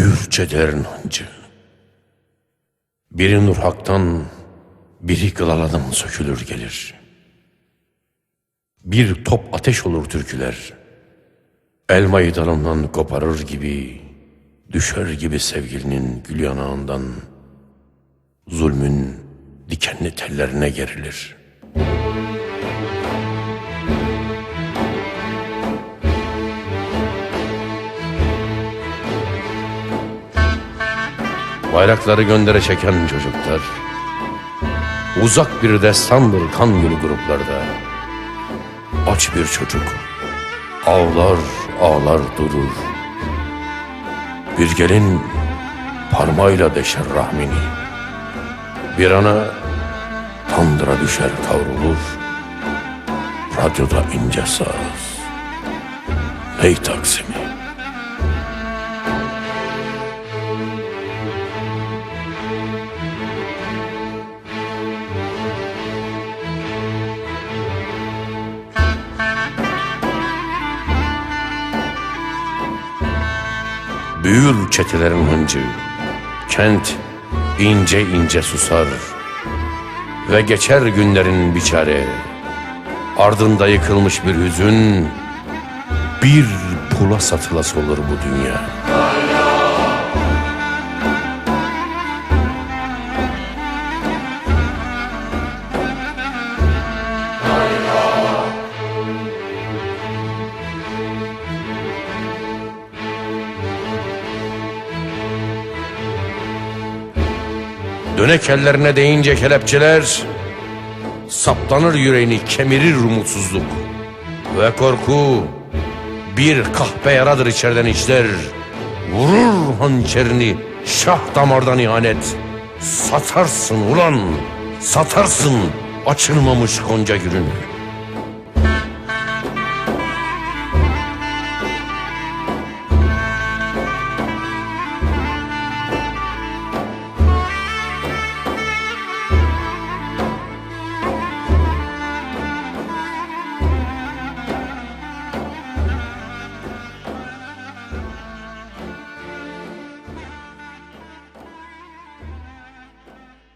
Büyür çederin hancı. Biri nur haktan, biri kılaladım sökülür gelir. Bir top ateş olur türküler. Elmayı dalından koparır gibi, düşer gibi sevgilinin gül yanağından, zulmün dikenli tellerine gerilir. Bayrakları göndere çeken çocuklar, uzak bir destandır kan gölü gruplarda. Aç bir çocuk, ağlar ağlar durur. Bir gelin parmağıyla deşer rahmini. Bir ana tandıra düşer kavrulur. Radyoda ince saz. Hey Taksim'i. Büyür çetelerin hıncı. Kent ince ince susar. Ve geçer günlerin biçare. Ardında yıkılmış bir hüzün. Bir pula satılası olur bu dünya. Dönek ellerine değince kelepçeler Saplanır yüreğini kemirir umutsuzluk. Ve korku bir kahpe yaradır içerden işler. Vurur hançerini şah damardan ihanet. Satarsın ulan satarsın açılmamış gonca gülünü